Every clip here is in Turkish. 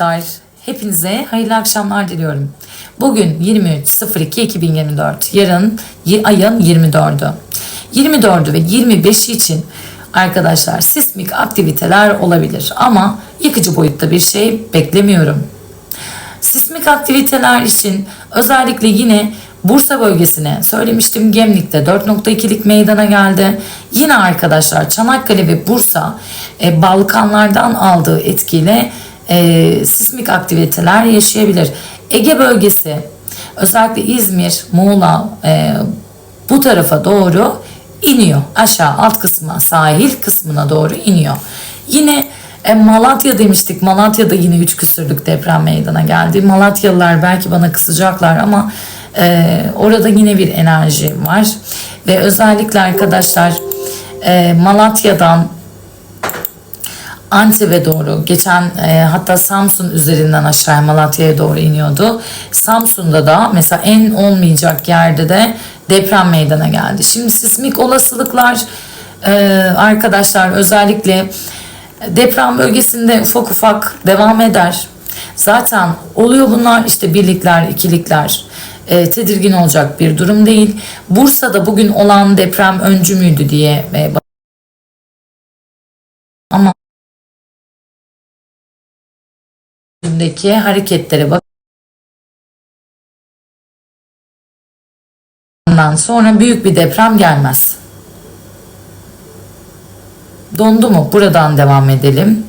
Arkadaşlar hepinize hayırlı akşamlar diliyorum. Bugün 23.02.2024 yarın ayın 24'ü. 24'ü ve 25'i için arkadaşlar sismik aktiviteler olabilir ama yıkıcı boyutta bir şey beklemiyorum. Sismik aktiviteler için özellikle yine Bursa bölgesine söylemiştim Gemlik'te 4.2'lik meydana geldi. Yine arkadaşlar Çanakkale ve Bursa e, Balkanlardan aldığı etkiyle e, sismik aktiviteler yaşayabilir. Ege bölgesi özellikle İzmir, Muğla e, bu tarafa doğru iniyor. Aşağı alt kısmına sahil kısmına doğru iniyor. Yine e, Malatya demiştik. Malatya'da yine 3 küsürlük deprem meydana geldi. Malatyalılar belki bana kızacaklar ama e, orada yine bir enerji var. Ve özellikle arkadaşlar e, Malatya'dan Antep'e doğru geçen e, hatta Samsun üzerinden aşağıya Malatya'ya doğru iniyordu. Samsun'da da mesela en olmayacak yerde de deprem meydana geldi. Şimdi sismik olasılıklar e, arkadaşlar özellikle deprem bölgesinde ufak ufak devam eder. Zaten oluyor bunlar işte birlikler, ikilikler e, tedirgin olacak bir durum değil. Bursa'da bugün olan deprem öncü müydü diye e, üstündeki hareketlere bak. Ondan sonra büyük bir deprem gelmez. Dondu mu? Buradan devam edelim.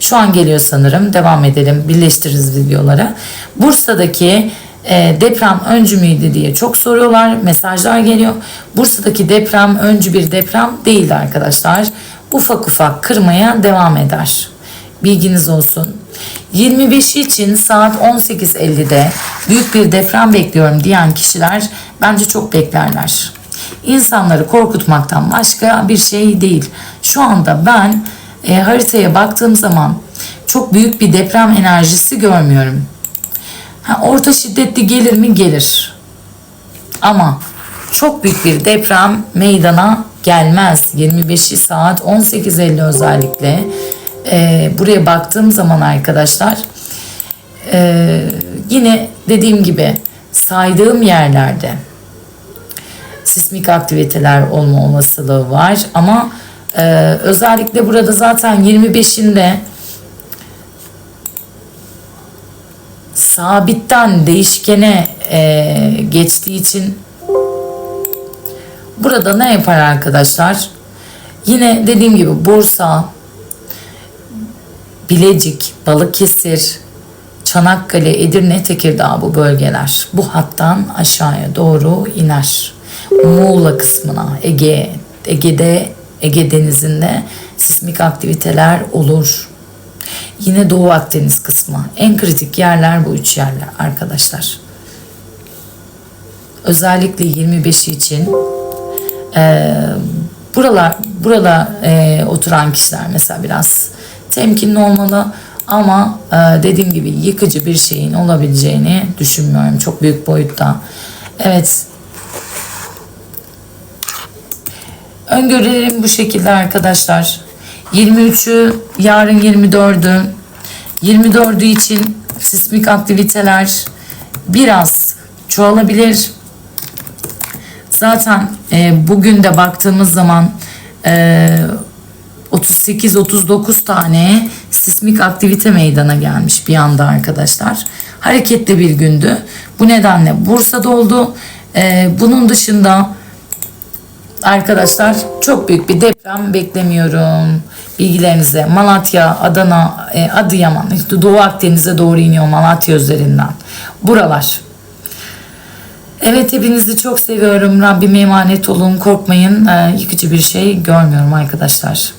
Şu an geliyor sanırım. Devam edelim. Birleştiririz videoları. Bursa'daki e, deprem öncü müydü diye çok soruyorlar. Mesajlar geliyor. Bursa'daki deprem öncü bir deprem değildi arkadaşlar. Ufak ufak kırmaya devam eder. Bilginiz olsun. 25 için saat 18.50'de büyük bir deprem bekliyorum diyen kişiler bence çok beklerler. İnsanları korkutmaktan başka bir şey değil. Şu anda ben e, haritaya baktığım zaman çok büyük bir deprem enerjisi görmüyorum. Ha, orta şiddetli gelir mi? Gelir. Ama çok büyük bir deprem meydana gelmez. 25'i saat 18.50 özellikle. Ee, buraya baktığım zaman arkadaşlar ee, yine dediğim gibi saydığım yerlerde sismik aktiviteler olma olasılığı var ama ee, özellikle burada zaten 25'inde sabitten değişkene e, geçtiği için burada ne yapar arkadaşlar? Yine dediğim gibi Bursa, Bilecik, Balıkesir, Çanakkale, Edirne, Tekirdağ bu bölgeler. Bu hattan aşağıya doğru iner. Muğla kısmına, Ege, Ege'de, Ege Denizi'nde sismik aktiviteler olur. Yine Doğu Akdeniz kısmı. En kritik yerler bu üç yerler arkadaşlar. Özellikle 25'i için e, buralar burada e, oturan kişiler mesela biraz temkinli olmalı ama e, dediğim gibi yıkıcı bir şeyin olabileceğini düşünmüyorum çok büyük boyutta. Evet. Öngörülerim bu şekilde arkadaşlar. 23'ü yarın 24'ü 24'ü için sismik aktiviteler biraz çoğalabilir. Zaten e, bugün de baktığımız zaman e, 38-39 tane sismik aktivite meydana gelmiş bir anda arkadaşlar. Hareketli bir gündü. Bu nedenle Bursa'da oldu. E, bunun dışında arkadaşlar çok büyük bir deprem beklemiyorum. Bilgilerinize Malatya, Adana, e, Adıyaman, işte Doğu Akdeniz'e doğru iniyor Malatya üzerinden. Buralar. Evet hepinizi çok seviyorum. Rabbime emanet olun. Korkmayın. E, yıkıcı bir şey görmüyorum arkadaşlar.